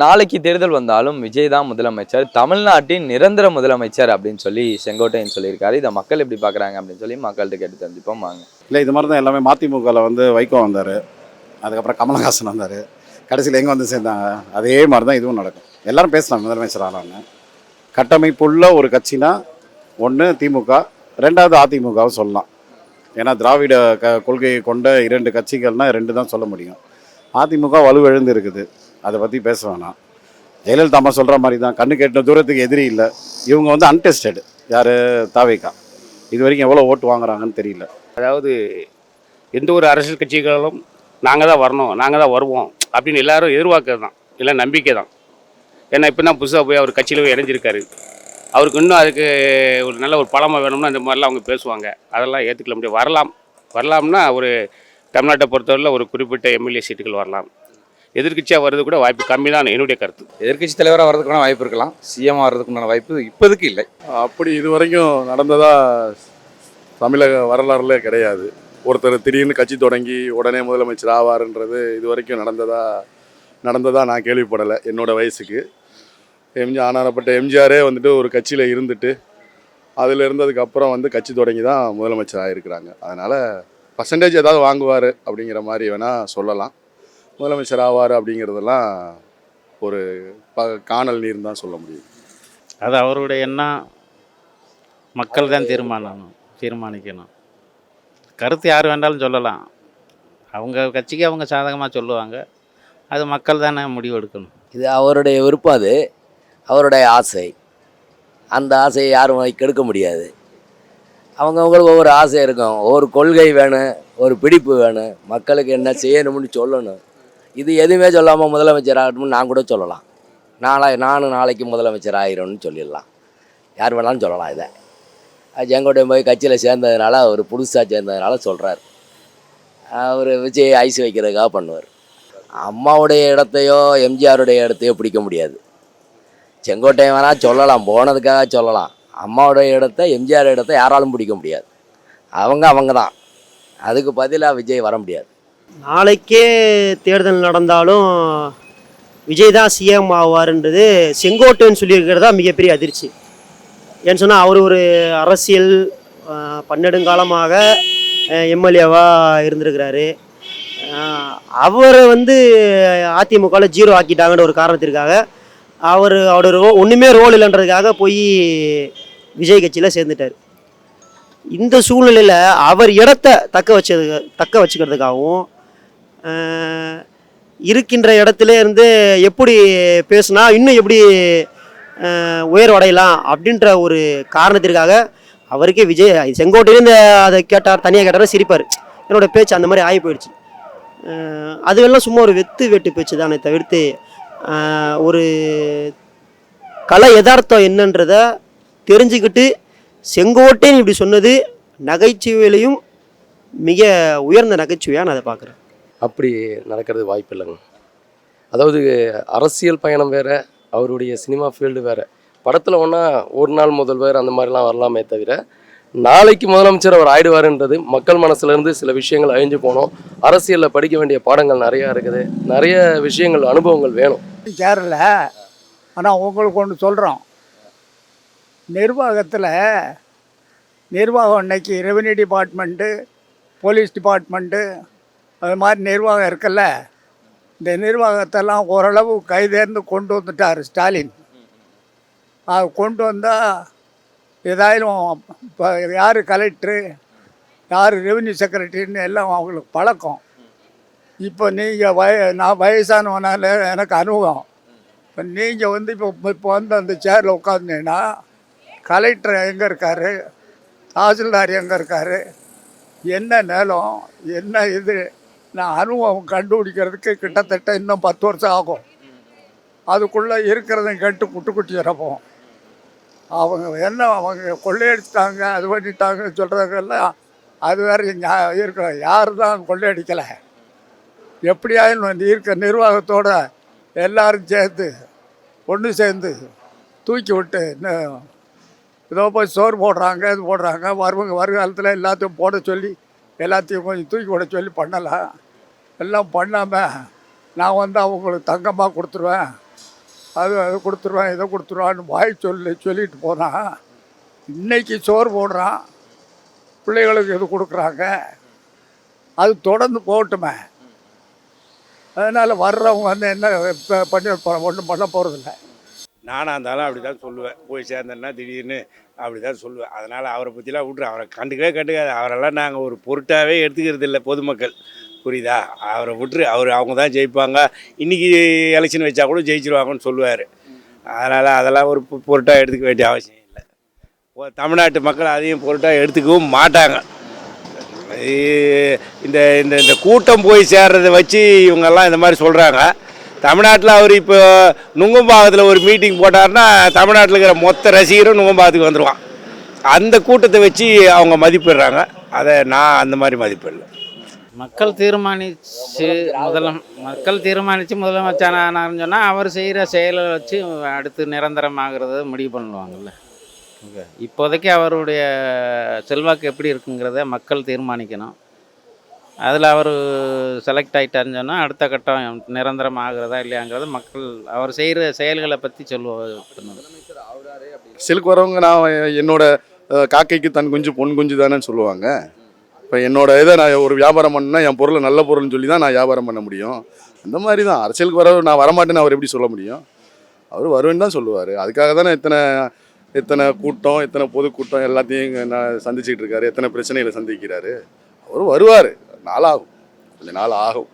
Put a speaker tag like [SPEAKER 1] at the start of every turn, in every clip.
[SPEAKER 1] நாளைக்கு தேர்தல் வந்தாலும் விஜய் தான் முதலமைச்சர் தமிழ்நாட்டின் நிரந்தர முதலமைச்சர் அப்படின்னு சொல்லி செங்கோட்டையன் சொல்லியிருக்காரு. இதை மக்கள் எப்படி பார்க்குறாங்க அப்படின்னு சொல்லி மக்கள்கிட்ட கேட்டு தெரிஞ்சுப்போம். வாங்க.
[SPEAKER 2] இல்லை இது மாதிரி தான் எல்லாமே மதிமுகவில் வந்து வைகோ வந்தார் அதுக்கப்புறம் கமலஹாசன் வந்தார் கடைசியில் எங்கே வந்து சேர்ந்தாங்க? அதே மாதிரி தான் இதுவும் நடக்கும். எல்லாரும் பேசலாம் முதலமைச்சர் ஆனாங்க கட்டமைப்புள்ள ஒரு கட்சினா ஒன்று திமுக ரெண்டாவது அதிமுகவும் சொல்லலாம். ஏன்னா திராவிட க கொள்கையை கொண்ட இரண்டு கட்சிகள்னால் ரெண்டு தான் சொல்ல முடியும். அதிமுக வலுவிழந்து இருக்குது. அதை பற்றி பேச வேணாம். ஜெயலலிதா அம்மா சொல்கிற மாதிரி தான் கண்ணு கேட்ட தூரத்துக்கு எதிரி இல்லை. இவங்க வந்து அன்டெஸ்டடு யார்? தாவேக்கா. இது வரைக்கும் எவ்வளோ ஓட்டு வாங்குறாங்கன்னு தெரியல.
[SPEAKER 3] அதாவது எந்த ஒரு அரசியல் கட்சிகளும் நாங்கள் தான் வரணும் நாங்கள் தான் வருவோம் அப்படின்னு எல்லாரும் எதிர்பார்க்கறது தான் இல்லை நம்பிக்கை தான் ஏன்னா இப்போ தான் புதுசாக போய் அவர் கட்சியில் போய் இணைஞ்சிருக்காரு. அவருக்கு இன்னும் அதுக்கு ஒரு நல்ல ஒரு பழமாக வேணும்னா இந்த மாதிரிலாம் அவங்க பேசுவாங்க. அதெல்லாம் ஏற்றுக்கல முடியாது. வரலாம். வரலாம்னா ஒரு தமிழ்நாட்டை பொறுத்தவரையில் ஒரு குறிப்பிட்ட எம்எல்ஏ சீட்டுகள் வரலாம். எதிர்க்கட்சியாக வர்றது கூட வாய்ப்பு கம்மி தான் என்னுடைய கருத்து.
[SPEAKER 4] எதிர்க்கட்சி தலைவராக வர்றதுக்கான வாய்ப்பு இருக்கலாம். சிஎம் வர்றதுக்குண்டான வாய்ப்பு இப்போதைக்கு இல்லை.
[SPEAKER 5] அப்படி இது வரைக்கும் நடந்ததா தமிழக வரலாறுல கிடையாது. ஒருத்தர் திடீர்னு கட்சி தொடங்கி உடனே முதலமைச்சர் ஆவாருன்றது இது வரைக்கும் நடந்ததா நடந்ததா நான் கேள்விப்படலை என்னோட வயசுக்கு. எம்ஜிஆர் ஆனாரப்பட்ட எம்ஜிஆரே வந்துட்டு ஒரு கட்சியில் இருந்துட்டு அதில் இருந்ததுக்கு அப்புறம் வந்து கட்சி தொடங்கி தான் முதலமைச்சர் ஆகிருக்கிறாங்க அதனால் பர்சன்டேஜ் ஏதாவது வாங்குவார் அப்படிங்கிற மாதிரி வேணால் சொல்லலாம். முதலமைச்சர் ஆவார் அப்படிங்கிறதெல்லாம் ஒரு ப காணல் நீர் தான் சொல்ல முடியும்.
[SPEAKER 6] அது அவருடைய எண்ணம். மக்கள் தான் தீர்மானம் தீர்மானிக்கணும். கருத்து யார் வேண்டாலும் சொல்லலாம். அவங்க கட்சிக்கு அவங்க சாதகமாக சொல்லுவாங்க. அது மக்கள் தானே முடிவு எடுக்கணும்.
[SPEAKER 7] இது அவருடைய விருப்பம் அது. அவருடைய ஆசை. அந்த ஆசையை யாரும் கெடுக்க முடியாது. அவங்கவுங்களுக்கு ஒவ்வொரு ஆசை இருக்கும். ஒவ்வொரு கொள்கை வேணும் ஒரு பிடிப்பு வேணும். மக்களுக்கு என்ன செய்யணும்னு சொல்லணும். இது எதுவுமே சொல்லாமல் முதலமைச்சர் ஆகணும்னு நான் கூட சொல்லலாம். நாளை நானும் நாளைக்கு முதலமைச்சர் ஆகிரும்னு சொல்லிடலாம். யார் வேணாலும் சொல்லலாம் இதை. அது செங்கோட்டையன் போய் கட்சியில் சேர்ந்ததுனால அவர் புதுசாக சேர்ந்ததுனால சொல்கிறார் அவர் விஜய் ஐஸ் வைக்கிறதுக்காக பண்ணுவார். அம்மாவுடைய இடத்தையோ எம்ஜிஆருடைய இடத்தையோ பிடிக்க முடியாது. செங்கோட்டையன் வேணால் சொல்லலாம் போனதுக்காக சொல்லலாம். அம்மாவுடைய இடத்த எம்ஜிஆர் இடத்த யாராலும் பிடிக்க முடியாது. அவங்க அவங்க தான். அதுக்கு பதிலாக விஜய் வர முடியாது.
[SPEAKER 8] நாளைக்கே தேர்தல் நடந்தாலும் விஜய் தான் சிஎம் ஆவார்ன்றது செங்கோட்டைன்னு சொல்லியிருக்கிறது தான் மிகப்பெரிய அதிர்ச்சி. ஏன்னு சொன்னால் அவர் ஒரு அரசியல் பன்னெடுங்காலமாக எம்எல்ஏவாக இருந்திருக்கிறாரு. அவரை வந்து அதிமுகவில் ஜீரோ ஆக்கிட்டாங்கன்ற ஒரு காரணத்திற்காக அவர் அவரோட ரோ ஒன்றுமே ரோல் இல்லைன்றதுக்காக போய் விஜய் கட்சியில் சேர்ந்துட்டார். இந்த சூழ்நிலையில் அவர் இடத்த தக்க வச்சது தக்க வச்சுக்கிறதுக்காகவும் இருக்கின்ற இடத்துல இருந்து எப்படி பேசுனா இன்னும் எப்படி உயர்வடையலாம் அப்படின்ற ஒரு காரணத்திற்காக அவருக்கே விஜய் செங்கோட்டையிலேருந்து அதை கேட்டார் தனியாக கேட்டார் சிரிப்பார். என்னோட பேச்சு அந்த மாதிரி ஆகி போயிடுச்சு. அதுவெல்லாம் சும்மா ஒரு வெத்து வெட்டு பேச்சு தானே தவிர்த்து ஒரு கலை யதார்த்தம் என்னன்றத தெரிஞ்சுக்கிட்டு செங்கோட்டைன்னு இப்படி சொன்னது நகைச்சுவையிலையும் மிக உயர்ந்த நகைச்சுவையாக நான் அதை பார்க்குறேன்.
[SPEAKER 9] அப்படி நடக்கிறது வாய்ப்பு இல்லைங்க அதாவது அரசியல் பயணம் வேறு அவருடைய சினிமா ஃபீல்டு வேறு. படத்தில் ஒன்றா ஒரு நாள் முதல்வர் அந்த மாதிரிலாம் வரலாமே தவிர நாளைக்கு முதலமைச்சர் அவர் ஆயிடுவாருன்றது மக்கள் மனசுலேருந்து சில விஷயங்கள் அழிஞ்சு போனோம். அரசியலில் படிக்க வேண்டிய பாடங்கள் நிறையா இருக்குது. நிறைய விஷயங்கள் அனுபவங்கள் வேணும்.
[SPEAKER 10] சேரல ஆனால் உங்களுக்கு ஒன்று சொல்கிறோம் நிர்வாகத்தில் நிர்வாகம் இன்னைக்கு ரெவன்யூ டிபார்ட்மெண்ட்டு போலீஸ் டிபார்ட்மெண்ட்டு அது மாதிரி நிர்வாகம் இருக்குல்ல? இந்த நிர்வாகத்தெல்லாம் ஓரளவு கைதேர்ந்து கொண்டு வந்துட்டார் ஸ்டாலின். அது கொண்டு வந்தால் ஏதாயிலும் இப்போ யார் கலெக்டரு யார் ரெவன்யூ செக்ரட்டரின்னு எல்லாம் அவங்களுக்கு பழக்கம். இப்போ நீங்கள் வய நான் வயசானவனால எனக்கு அனுபவம். இப்போ நீங்கள் வந்து இப்போ இப்போ வந்து அந்த சேரில் உட்காந்தீங்கன்னா கலெக்டர் எங்கே இருக்கார்? தாசில்தார் எங்கே இருக்கார்? என்ன நிலம்? என்ன இது? நான் அனுபவம் கண்டுபிடிக்கிறதுக்கு கிட்டத்தட்ட இன்னும் பத்து வருஷம் ஆகும். அதுக்குள்ளே இருக்கிறத கேட்டு குட்டு குட்டி இறப்போம். அவங்க என்ன அவங்க கொள்ளையடிச்சிட்டாங்க அது பண்ணிட்டாங்கன்னு சொல்கிறதெல்லாம் அது வேறு இருக்கிற யார் தான் கொள்ளையடிக்கலை. எப்படியாயும் வந்து இருக்க நிர்வாகத்தோடு எல்லாரும் சேர்த்து ஒன்று சேர்ந்து தூக்கி விட்டு இன்னும் ஏதோ போய் சோறு போடுறாங்க இது போடுறாங்க வருவங்க வருங்காலத்தில் எல்லாத்தையும் போட சொல்லி எல்லாத்தையும் கொஞ்சம் தூக்கி விட சொல்லி பண்ணலாம் எல்லாம் பண்ணாமல் நான் வந்து அவங்களுக்கு தங்கமாக கொடுத்துருவேன். அது அது கொடுத்துருவேன் இதை கொடுத்துருவான்னு வாய் சொல்லி சொல்லிட்டு போனான் இன்றைக்கி சோறு போடுறான். பிள்ளைகளுக்கு இது கொடுக்குறாங்க. அது தொடர்ந்து போகட்டுமே. அதனால் வர்றவங்க வந்து என்ன இப்போ பண்ணி ஒன்றும் பண்ண போகிறதில்ல
[SPEAKER 3] நானாக இருந்தாலும் அப்படி தான் சொல்லுவேன். போய் சேர்ந்தேன்னா திடீர்னு அப்படி தான் சொல்லுவேன். அதனால் அவரை பற்றிலாம் விட்ரு அவரை கண்டுக்கவே கண்டுக்காது. அவரெல்லாம் நாங்கள் ஒரு பொருட்டாகவே எடுத்துக்கிறது இல்லை பொதுமக்கள். புரியுதா? அவரை விட்டுரு. அவர் அவங்க தான் ஜெயிப்பாங்க. இன்றைக்கி எலெக்ஷன் வச்சா கூட ஜெயிச்சிருவாங்கன்னு சொல்லுவார். அதனால் அதெல்லாம் ஒரு பொருட்டாக எடுத்துக்க வேண்டிய அவசியம் இல்லை. தமிழ்நாட்டு மக்கள் அதையும் பொருட்டாக எடுத்துக்கவும் மாட்டாங்க. இந்த இந்த இந்த கூட்டம் போய் சேர்றதை வச்சு இவங்கெல்லாம் இந்த மாதிரி சொல்கிறாங்க தமிழ்நாட்டில் அவர் இப்போ நுங்கம்பாகத்தில் ஒரு மீட்டிங் போட்டாருன்னா தமிழ்நாட்டில் இருக்கிற மொத்த ரசிகரும் நுங்கம்பாகத்துக்கு வந்துடுவான் அந்த கூட்டத்தை வச்சு அவங்க மதிப்பிடுறாங்க. அதை நான் அந்த மாதிரி மதிப்பிடல.
[SPEAKER 6] மக்கள் தீர்மானித்து முதல மக்கள் தீர்மானித்து முதலமைச்சர் சொன்னால் அவர் செய்கிற செயலை வச்சு அடுத்து நிரந்தரமாகிறத முடிவு பண்ணுவாங்கல்ல. இப்போதைக்கு அவருடைய செல்வாக்கு எப்படி இருக்குங்கிறத மக்கள் தீர்மானிக்கணும். அதில் அவர் செலக்ட் ஆகிட்டாருன்னு சொன்னால் அடுத்த கட்டம் நிரந்தரம் ஆகிறதா இல்லையாங்கிறத மக்கள் அவர் செய்கிற செயல்களை பற்றி
[SPEAKER 1] சொல்லுவார்.
[SPEAKER 5] சிலுக்கு வரவங்க நான் என்னோட காக்கைக்கு தன் குஞ்சு பொன் குஞ்சு தானேன்னு சொல்லுவாங்க. இப்போ என்னோட இதை நான் ஒரு வியாபாரம் பண்ணா என் பொருளை நல்ல பொருள்னு சொல்லி தான் நான் வியாபாரம் பண்ண முடியும். அந்த மாதிரி தான். அரசியலுக்கு வர நான் வரமாட்டேன்னு அவர் எப்படி சொல்ல முடியும்? அவர் வருவேன்னு தான் சொல்லுவார். அதுக்காக தானே இத்தனை இத்தனை கூட்டம் இத்தனை பொதுக்கூட்டம் எல்லாத்தையும் நான் சந்திச்சுட்டு இருக்காரு. எத்தனை பிரச்சனைகளை சந்திக்கிறாரு. அவர் வருவார். நாளாகும். கொஞ்ச நாள் ஆகும்.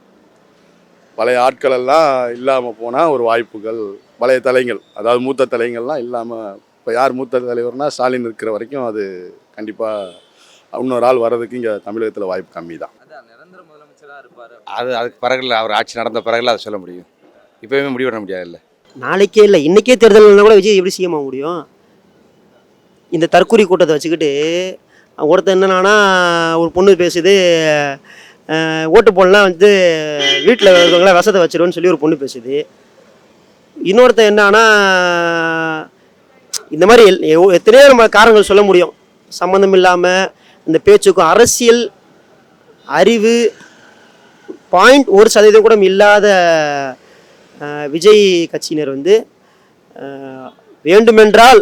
[SPEAKER 5] பழைய ஆட்கள் எல்லாம் இல்லாமல் போனால் ஒரு வாய்ப்புகள் பழைய தலைங்கள் அதாவது மூத்த தலைங்கள்லாம் இல்லாமல் இப்போ யார் மூத்த தலைவர்னா ஸ்டாலின் இருக்கிற வரைக்கும் அது கண்டிப்பாக இன்னொரு ஆள் வர்றதுக்கு இங்கே தமிழகத்தில் வாய்ப்பு கம்மி தான்
[SPEAKER 1] அதான் நிரந்தர முதலமைச்சரா இருப்பாரு
[SPEAKER 4] அது அதுக்கு பிறகுல அவர் ஆட்சி நடந்த பிறகுல அதை சொல்ல முடியும். இப்போயுமே முடிவு பண்ண முடியாதுல்ல
[SPEAKER 8] நாளைக்கே இல்லை இன்றைக்கே தேர்தல் கூட விஜய் எப்படி ஆக முடியும்? இந்த தற்கொலை கூட்டத்தை வச்சுக்கிட்டு ஒருத்தர் என்னன்னா ஒரு பொண்ணு பேசுது ஓட்டு போடலாம் வந்து வீட்டில் இருக்கவங்கள விஷத்தை வச்சிருவோன்னு சொல்லி ஒரு பொண்ணு பேசுது இன்னொருத்தர் என்னன்னா இந்த மாதிரி எல்- எத்தனையோ நம்ம காரணங்கள் சொல்ல முடியும். சம்மந்தம் இல்லாமல் இந்த பேச்சுக்கும் அரசியல் அறிவு பாயிண்ட் ஒரு சதவீதம் கூட இல்லாத விஜய் கட்சியினர் வந்து வேண்டுமென்றால்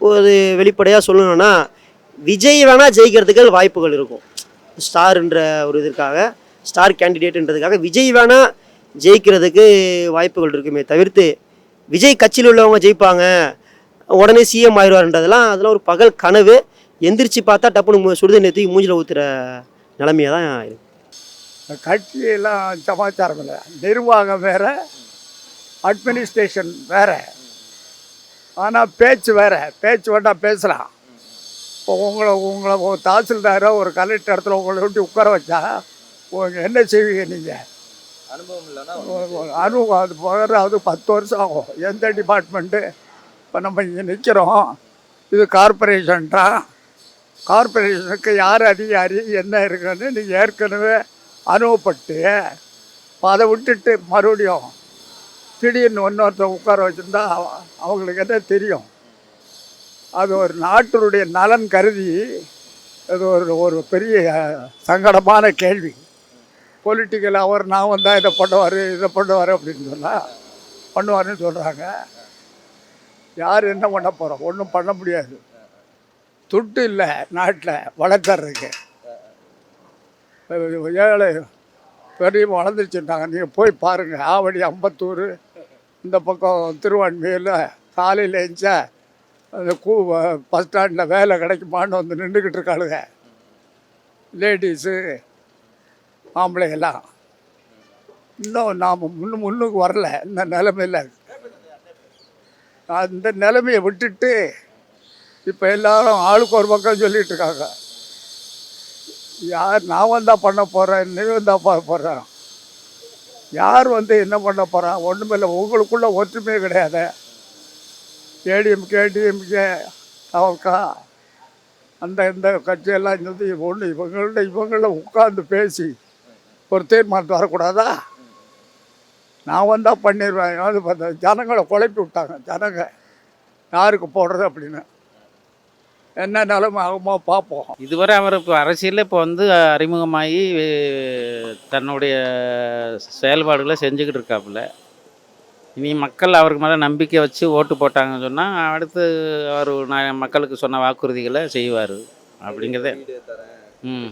[SPEAKER 8] ஒரு வெளிப்படையாக சொல்லணும்னா விஜய் வேணால் ஜெயிக்கிறதுக்கு வாய்ப்புகள் இருக்கும். ஸ்டார்ன்ற ஒரு இதற்காக ஸ்டார் கேண்டிடேட்ன்றதுக்காக விஜய் வேணால் ஜெயிக்கிறதுக்கு வாய்ப்புகள் இருக்குமே தவிர்த்து விஜய் கட்சியில் உள்ளவங்க ஜெயிப்பாங்க உடனே சிஎம் ஆயிடுவார்ன்றதெல்லாம் அதெல்லாம் ஒரு பகல் கனவு. எந்திரிச்சு பார்த்தா டப்புனு சுடுதண்ணி தூக்கி மூஞ்சில் ஊற்றுற நிலமையாக தான் இருக்கு.
[SPEAKER 10] கட்சியெல்லாம் சமாச்சாரம் இல்லை. நிர்வாகம் வேற அட்மினிஸ்ட்ரேஷன் வேற. ஆனால் பேச்சு வேற. பேச்சு வேண்டாம் பேசலாம். இப்போ உங்களை உங்களை ஒரு தாசில்தாரோ ஒரு கலெக்டர் இடத்துல உங்களை விட்டு உட்கார வச்சா என்ன செய்வீங்க நீங்கள்
[SPEAKER 1] அனுபவம் இல்லைன்னா
[SPEAKER 10] அனுபவம் அது போகிறது பத்து வருஷம் ஆகும். எந்த டிபார்ட்மெண்ட்டு இப்போ நம்ம இங்கே நிற்கிறோம் இது கார்பரேஷன்டா கார்பரேஷனுக்கு யார் அதிகாரி என்ன இருக்குன்னு நீங்கள் ஏற்கனவே அனுபவப்பட்டு இப்போ அதை விட்டுட்டு மறுபடியும் திடீர்னு இன்னொருத்தர் உட்கார வச்சுருந்தா அவங்களுக்கு என்ன தெரியும்? அது ஒரு நாட்டினுடைய நலன் கருதி அது ஒரு ஒரு பெரிய சங்கடமான கேள்வி. பொலிட்டிக்கல் அவர் நான் வந்தால் இதை பண்ணுவார் இதை பண்ணுவார் அப்படின்னு சொன்னால் பண்ணுவாருன்னு சொல்கிறாங்க யார் என்ன பண்ண போகிறோம் ஒன்றும் பண்ண முடியாது. துட்டு இல்லை நாட்டில் வளர்த்துறதுக்கு ஏழை பெரிய வளர்ந்துருச்சுட்டாங்க. நீங்கள் போய் பாருங்கள் ஆவடி அம்பத்தூர் இந்த பக்கம் திருவான்மையில் காலையில் எழுந்தா அந்த கூ பஸ் ஸ்டாண்டில் வேலை கிடைக்குமான்னு வந்து நின்றுக்கிட்டு இருக்காளுங்க லேடிஸு ஆம்பளைங்கெல்லாம் இன்னும் நாம் முன்னு முன்னுக்கு வரல. இந்த நிலமையில். அந்த நிலைமையை விட்டுட்டு இப்போ எல்லாரும் ஆளுக்கு ஒரு பக்கம் சொல்லிகிட்டு இருக்காங்க. யார் நான் வந்தால் பண்ண போகிறேன் நீ வந்தால் பண்ண போகிறேன் யார் வந்து என்ன பண்ண போகிறான் ஒன்றுமில்லை உங்களுக்குள்ளே ஒற்றுமையே கிடையாது. ஏடிஎம்கே டிஎம்கே அவக்கா அந்த இந்த கட்சியெல்லாம் இருந்தது ஒன்று இவங்கள்ட்ட இவங்கள உட்காந்து பேசி ஒரு தீர்மானத்து வரக்கூடாதா? நான் வந்தால் பண்ணிடுவேன் அது பார்த்தா ஜனங்களை குழப்பி விட்டாங்க. ஜனங்க யாருக்கு போடுறது அப்படின்னு. என்ன நிலைமை ஆகுமோ பார்ப்போம்.
[SPEAKER 6] இதுவரை அவர் இப்போ அரசியலில் இப்போ வந்து அறிமுகமாகி தன்னுடைய செயல்பாடுகளை செஞ்சுக்கிட்டு இருக்காப்புல. இனி மக்கள் அவருக்கு மேலே நம்பிக்கை வச்சு ஓட்டு போட்டாங்கன்னு சொன்னால் அடுத்து அவர் நான் மக்களுக்கு சொன்ன வாக்குறுதிகளை செய்வார் அப்படிங்கிறதே. ம்.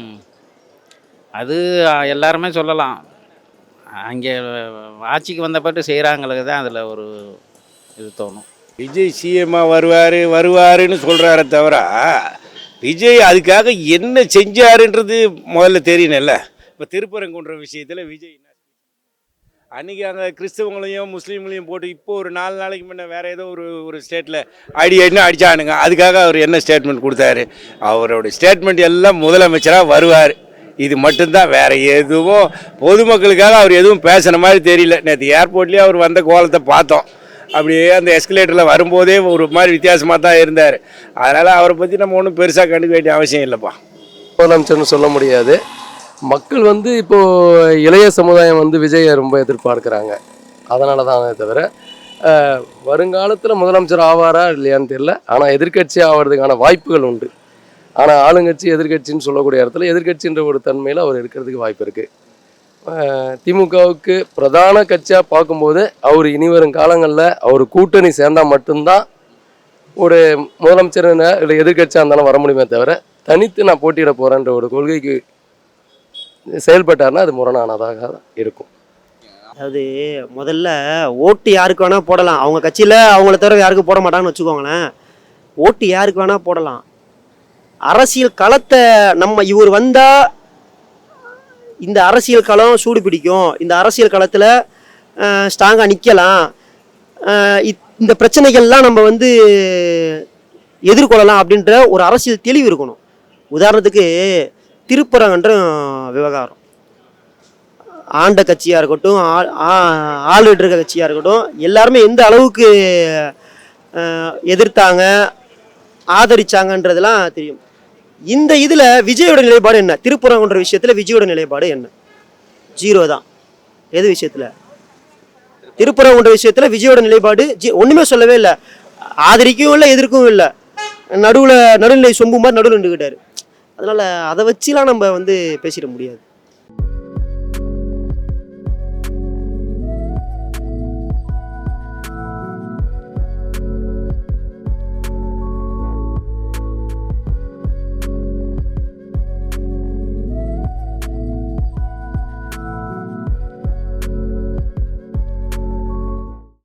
[SPEAKER 6] ம். அது எல்லாருமே சொல்லலாம். அங்கே ஆட்சிக்கு வந்த பிறகு செய்கிறாங்களுக்கு தான் அதில் ஒரு இது தோணும்.
[SPEAKER 11] விஜய் சிஎம்மா வருவார் வருவாருன்னு சொல்கிறாரே தவிர விஜய் அதுக்காக என்ன செஞ்சாருன்றது முதல்ல தெரியணும்ல. இப்போ திருப்பரங்குன்ற விஷயத்தில் விஜய் அன்றைக்கி அங்கே கிறிஸ்தவங்களையும் முஸ்லீம்களையும் போட்டு இப்போ ஒரு நாலு நாளைக்கு முன்னே வேறு ஏதோ ஒரு ஒரு ஸ்டேட்டில் அடி அடின்னு அடிச்சானுங்க. அதுக்காக அவர் என்ன ஸ்டேட்மெண்ட் கொடுத்தாரு? அவரோட ஸ்டேட்மெண்ட் எல்லாம் முதலமைச்சராக வருவார். இது மட்டும்தான் வேற எதுவும் பொதுமக்களுக்காக அவர் எதுவும் பேசுன மாதிரி தெரியல. நேற்று ஏர்போர்ட்லேயே அவர் வந்த கோலத்தை பார்த்தோம். அப்படியே அந்த எஸ்கலேட்டரில் வரும்போதே ஒரு மாதிரி வித்தியாசமாக தான் இருந்தார். அதனால் அவரை பற்றி நம்ம ஒன்றும் பெருசாக கண்டுக்க வேண்டிய அவசியம் இல்லைப்பா.
[SPEAKER 9] முதலமைச்சர்னு சொல்ல முடியாது. மக்கள் வந்து இப்போ இளைய சமுதாயம் வந்து விஜயை ரொம்ப எதிர்பார்க்குறாங்க. அதனால தான் தவிர வருங்காலத்தில் முதலமைச்சர் ஆவாரா இல்லையான்னு தெரியல. ஆனால் எதிர்கட்சி ஆவறதுக்கான வாய்ப்புகள் உண்டு. ஆனால் ஆளுங்கட்சி எதிர்க்கட்சின்னு சொல்லக்கூடிய இடத்துல எதிர்கட்சின்ற ஒரு தன்மையில் அவர் இருக்கிறதுக்கு வாய்ப்பு இருக்குது திமுகவுக்கு பிரதான கட்சியாக பார்க்கும்போது அவர் இனி வரும் காலங்களில் அவர் கூட்டணி சேர்ந்தால் மட்டும்தான் ஒரு முதலமைச்சர் இல்லை எதிர்க்கட்சியாக இருந்தாலும் வர முடியுமே தவிர தனித்து நான் போட்டியிட போகிறேன்ற ஒரு கொள்கைக்கு செயல்பட்டார்னா அது முரணானதாக தான் இருக்கும்.
[SPEAKER 8] அதாவது முதல்ல ஓட்டு யாருக்கு வேணால் போடலாம். அவங்க கட்சியில் அவங்கள தவிர யாருக்கும் போட மாட்டாங்கன்னு வச்சுக்கோங்களேன். ஓட்டு யாருக்கு வேணால் போடலாம். அரசியல் களத்தை நம்ம இவர் வந்தால் இந்த அரசியல் களம் சூடு பிடிக்கும். இந்த அரசியல் களத்தில் ஸ்ட்ராங்காக நிற்கலாம் இந்த பிரச்சனைகள்லாம் நம்ம வந்து எதிர்கொள்ளலாம் அப்படின்ற ஒரு அரசியல் தெளிவு இருக்கணும். உதாரணத்துக்கு திருப்பரங்கன்ற விவகாரம். ஆண்ட கட்சியாக இருக்கட்டும் ஆள்- இருக்க கட்சியாக இருக்கட்டும் எல்லாருமே எந்த அளவுக்கு எதிர்த்தாங்க ஆதரிச்சாங்கன்றதெல்லாம் தெரியும். இந்த இதில் விஜயோட நிலைப்பாடு என்ன? திருப்புறங்குன்ற விஷயத்தில் விஜயோட நிலைப்பாடு என்ன? ஜீரோ தான். எது விஷயத்தில்? திருப்புறங்குன்ற விஷயத்தில் விஜயோட நிலைப்பாடு ஜி ஒன்றுமே சொல்லவே இல்லை. ஆதரிக்கவும் இல்லை எதிர்க்கவும் இல்லை. நடுவில் நடுநிலை சொம்பு மாதிரி நடுவில் நின்றுக்கிட்டாரு அதனால் அதை வச்சுலாம் நம்ம வந்து பேசிட முடியாது.